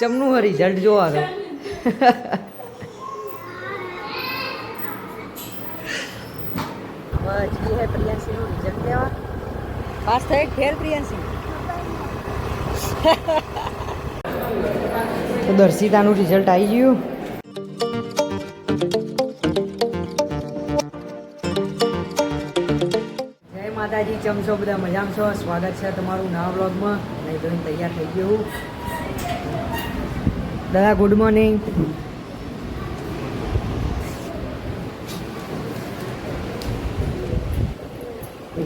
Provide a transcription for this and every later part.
ચમનું હરી result જોવા આવે pass થઈ ફેલ પ્રિયાંશી? તો દર્શિતાનું રિઝલ્ટ આવી ગયું. જય માતાજી ચમશો બધા? મજામાં છો? સ્વાગત છે તમારું નવા બ્લોગમાં નહીં તૈયાર થઈ ગયું. દાદા ગુડ મોર્નિંગ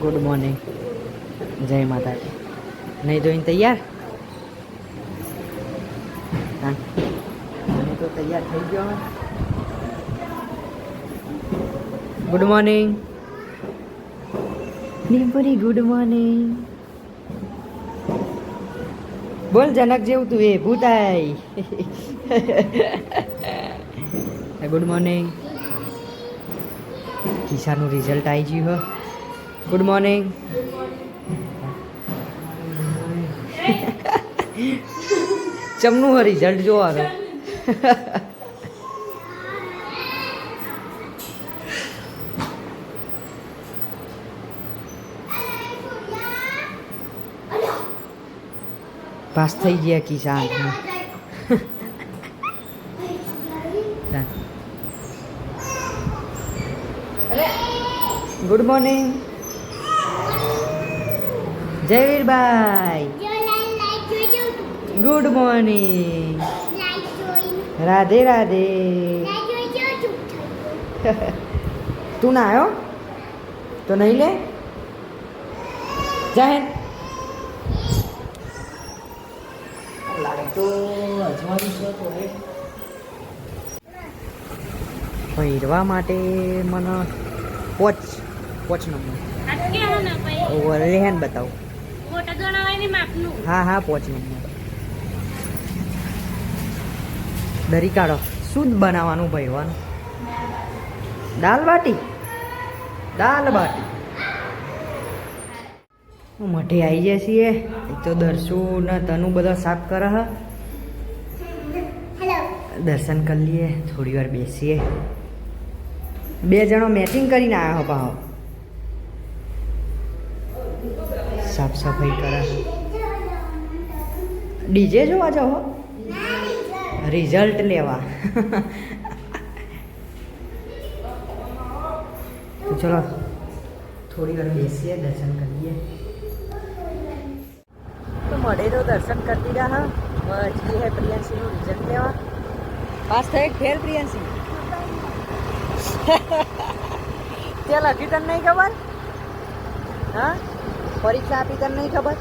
ગુડ મોર્નિંગ જય માતાજી. નહીં જોઈને તૈયાર? હા. તો તૈયાર થઈ ગયો ગુડ મોર્નિંગ નિમ્પુરી ગુડ મોર્નિંગ બોલ જનક જેવું તું એ ભૂતાઈ. ગુડ મોર્નિંગ કિસાનું રિઝલ્ટ આવી ગયું હો. ગુડ મોર્નિંગ ચમનું હ રિઝલ્ટ જોવા પાસ થઈ ગયા કિસાન good morning Jayvirbhai good morning Radhe Radhe તું ના આવ્યો તો નહીં લે જાહેર લાગે તો અજમાવી છે તો એ પહેરવા માટે મને પોચ પોચ નંબર. રેહેન બતાવો. હા હા પોચ નંબર. દરી કાઢો. શું બનાવવાનું ભરવાનું? દાલ બાટી. દાલ બાટી. મઠે આવી જાય છીએ. એક તો દર્શુ ને તનુ બધા સાફ કરે હ. દર્શન કરી લઈએ, થોડી વાર બેસીએ. બે જણો મેચિંગ કરીને આવ્યા હો પાહો. સાફ સફાઈ કરે. ડીજે જોવા જાઓ રિઝલ્ટ લેવા. ચલો, થોડી વાર બેસીએ, દર્શન કરીએ. તો મળે તો દર્શન કરતી દીધા હા. જઈએ હે પ્રિયાંશીનું રિઝલ્ટ લેવા. પાસ થાય ફેર પ્રિયાંશી. ત્યાં હજી તને નહીં ખબર? હા? પરીક્ષા આપી તને નહીં ખબર?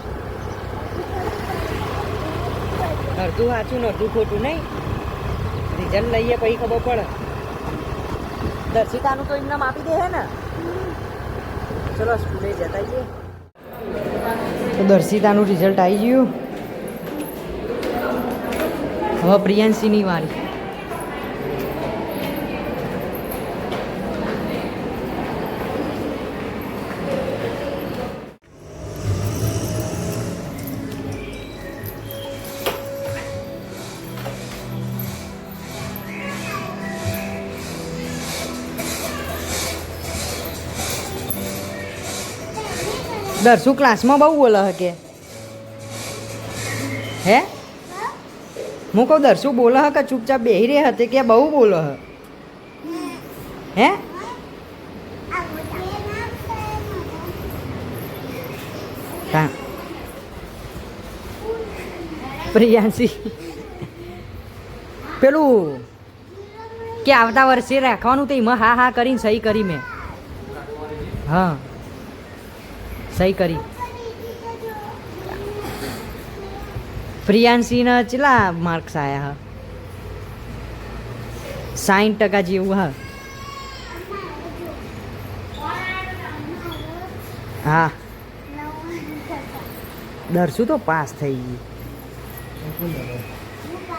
અડધું સાચું ને અડધું ખોટું નહીં. રિઝલ્ટ લઈએ પછી ખબર પડે. દર્શિતાનું તો ઇનામ આપી દે હે ને. ચલો, સ્કૂલે જતા જઈએ દર્શિતાનું રિઝલ્ટ આવી ગયું. હવે પ્રિયાંશીની વારી. દર્શુ ક્લાસમાં બહુ બોલે હકે. હે? હું કહું દર્શુ બોલે હકે, ચૂપચાપ બેહી રહે હતી કે બહુ બોલે હે? હે? પ્રિયાંશી. પેલું કે આવતા વર્ષે રાખવાનું તો એમાં હા હા કરીને સહી કરી મેં. હા. સહી કરી. પ્રિયાંશીના કેટલા માર્ક્સ આવ્યા હા? સાઠ ટકા જેવું હા? હા. દર્શુ તો પાસ થઈ ગયું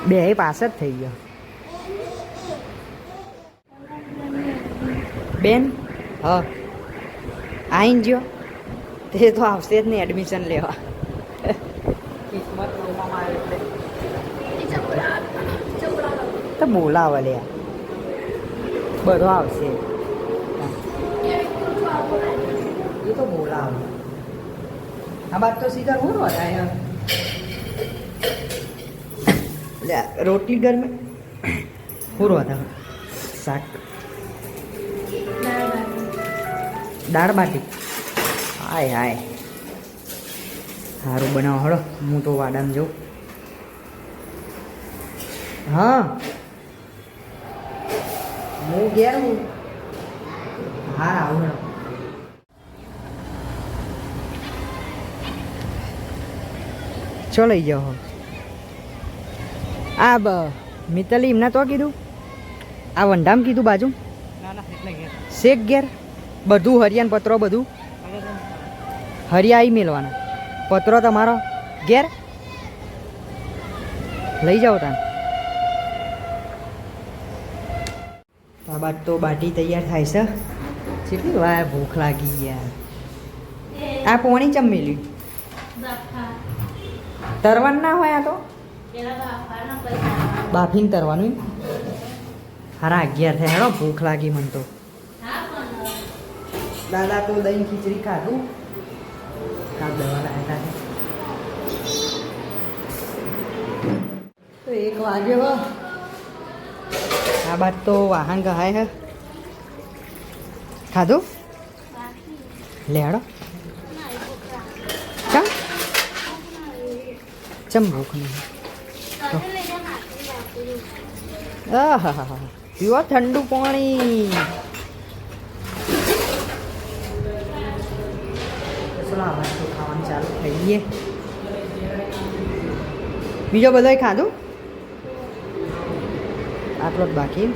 બે પાસ જ થઈ ગયો. બેન, હા. આઈ જો તે તો આવશે જ નહીં એડમિશન લેવા. તો બોલાવે લે. બધો આવશે. તો બોલાવે. આ બાદ તો સીધા હું લે, રોટલી ગરમે. હું વધારે શાક. દાળ બાટી. હાય હાય. સારું બનાવો હળો. હું તો વાડામાં જઉં. હા. હું ઘેર હું. હા આવું ચો લઈ જાઓ. આ બ મિતાલી એમના તો કીધું? આ વંડામ કીધું બાજુ? શેખ ઘેર? બધું હરિયાન પત્રો બધું? હરિયા આવી મેળવાના. પત્રો તમારો ઘેર. લઈ જાઓ તાન આ બાદ તો બાટી તૈયાર થાય છે. કેટલી વાર ભૂખ લાગી યાર. આ પોણી ચમ મેલ્યું? તરવાનું ના હોય આ તો? બાફીને તરવાનું હારા અગિયાર થાય ભૂખ લાગી મને તો. દાદા તો દહીં ખીચડી ખાધું. એક વાગ્યો આ બાદ તો વાહન ગહાય હે. ખાધું? લેડો. ચમ. ચમ ભૂખ નહીં. આહ પીવા ઠંડુ પાણી ચલો આ બાદ તો ચાલુ બીજો બધોય ખાધું? આટલો જ બાકી.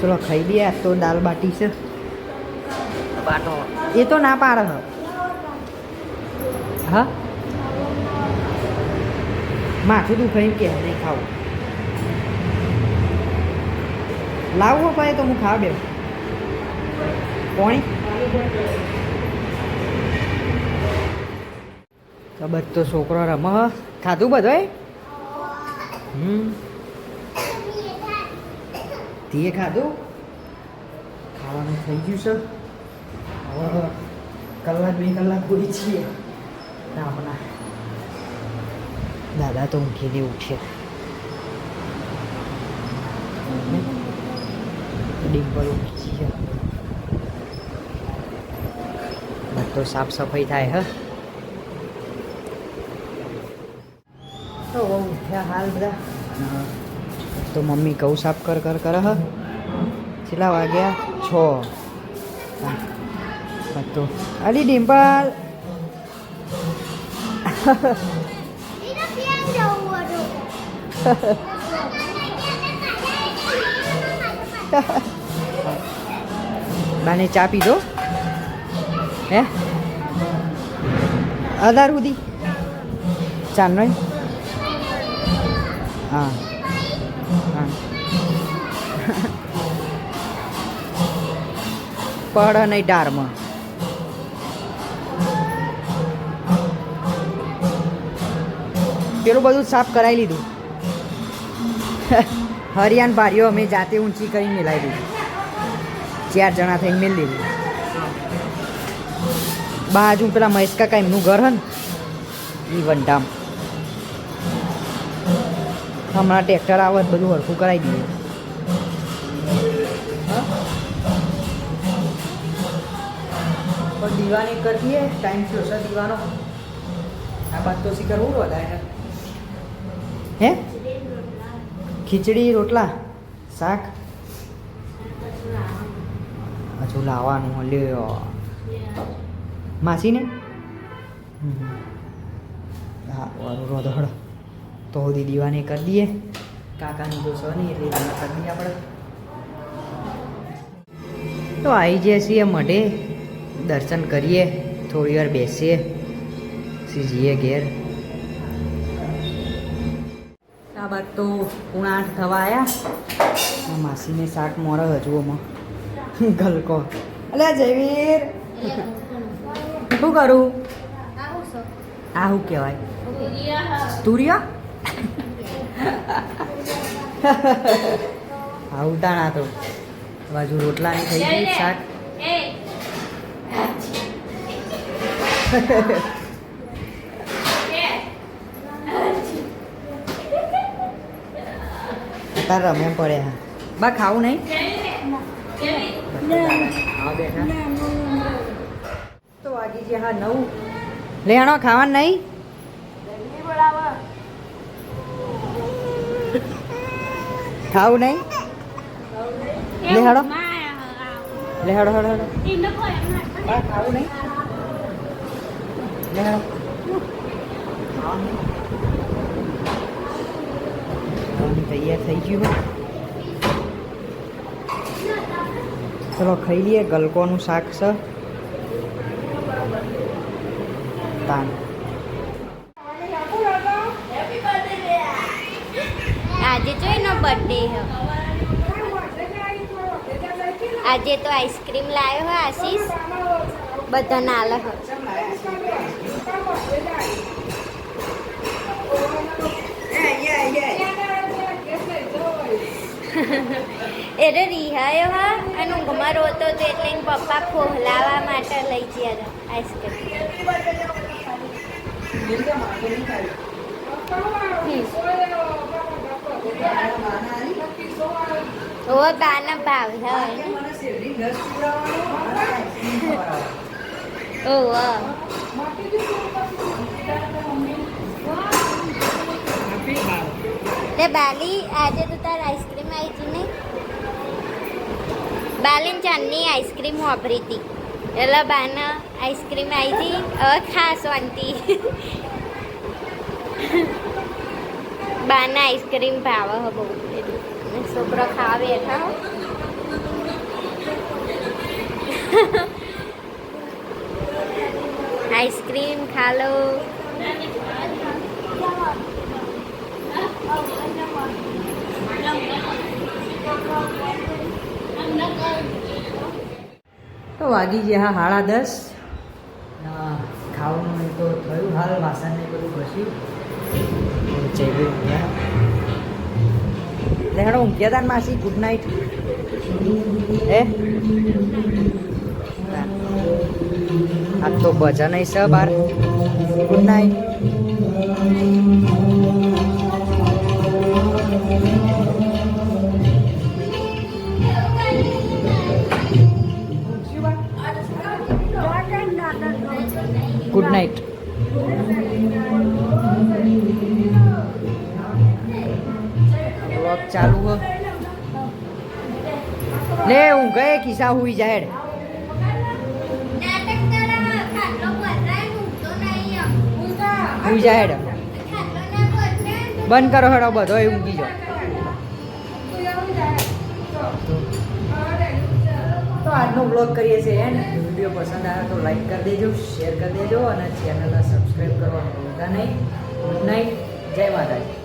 ચલો ખાઈ દઈએ આ તો દાલ બાટી છે. બાટો. એ તો ના પાડે હ? માથું દુખાયું કે નહીં ખાવું. લાવવો પડે તો હું ખાવા બે પોણી? ખબર તો છોકરો રમ ખાધું બધોય હમ. તે ખાધું? ખાવાનું થઈ ગયું છે. કલાક બે કલાક પૂરી છીએ. આપણા દાદા તો ઊંઘીને ઉઠ્યા ડિમ્પલ ઉઠી છે બધો સાફ સફાઈ થાય, હ. તો મમ્મી ઘઉં સાફ કર કર કર, હ. કેટલા વાગ્યા? છ. તો અલી ડિમ્પલ. બાને ચા પીધો હે? અધાર સુધી ચાલ નો હા. પડ નહીં ડારમાં. પેલું બધું સાફ કરાવી લીધું. હરિયાણ ભારીઓ અમે જાતે ઊંચી કરીને મેલાવી દીધી. ચાર જણા થઈને મેળ લીધું. બાજુ પેલા મહેશ કાકા એમનું ઘર હન ઈ વંડામ. હમણાં ટ્રેક્ટર આવે બધું હરખું કરાવી દઈએ. પણ દીવાની કરતી હે ટાઈમ થયો છે દીવાનો. આ બાદ તો શી કરવું વધારે. હે? ખીચડી રોટલા શાક? હજુ લાવવાનું લ્યો. માસીને. હા વારું રોધો હળો તો સુધી દીવાને કરી દઈએ. કાકાની તો સો નહીં એટલે દીવા કરી દઈએ આપણે. તો આવી જઈએ છીએ મઢે. દર્શન કરીએ. થોડી વાર બેસીએ. સીજીએ ઘેર. આ બાદ તો પૂણા આઠ થવા આવ્યા માસીને શાક મોરે હજુ આમાં. ગલકો. અલે જયવીર. શું કરું? આ શું કહેવાય? તુરિયા? હા ઉતાણા તો. બાજુ રોટલાની થઈ ગઈ શાક. અત્યારે રમે પડે હા. બા ખાવું નહીં? તો વાગી ગયા હા નવું લેણો ખાવાનું નહીં? ખાવું નહીં? લે હેડો લે હડો. હેડો ખાવું નહીં? તૈયાર થઈ ગયું ચલો ખાઈ લઈએ ગલકોનું શાક છે તાન. આજે જો એનો બર્થડે હ. આજે તો આઈસ્ક્રીમ લાવ્યો હો આશીષ. બધા નાલે હે. એટલે રિહાયો હા અને ઊંઘમાં રોતો હતો એટલે પપ્પા ખોહલાવા માટે લઈ ગયા હતા આઈસ્ક્રીમ. ઓ બાના ભાવ ઓ તે બાલી, આજે તો તાર આઈસ્ક્રીમ આવી હતી ને બાલીન ચાંદની આઈસ્ક્રીમ વાપરી હતી. એટલે બાના આઈસ્ક્રીમ આવી હતી હવે ખાસ શાંતિ બાના આઈસ્ક્રીમ ભાવે હે બહુ. છોકરો ખાવે બેઠા આઈસ્ક્રીમ ખા લો. તો વાગી ગયા હા સાડા દસ ખાવાનું તો થયું હાલ વાસણ ને બધું ઘસ્યું. જઈ લે હેડો ઊંઘ્યા તા માસી ગુડ નાઇટ. એ આ તો ભજન સ બાર ગુડ નાઇટ. Good night. ચાલુ હો. લે, હું ગયે કિસ્સા હુઈ એમ. હુઈ. ખાટલો બંધ કરો હેડો બધો, એ ઊંઘી જાઓ. તો આજનો બ્લોગ કરીએ છીએ એન્ડ. વીડિયો પસંદ આવે તો લાઈક કરી દેજો શેર કરી દેજો અને ચેનલને સબસ્ક્રાઈબ કરવાનું ભૂલતા નહીં. ગુડ નાઇટ જય માતાજી.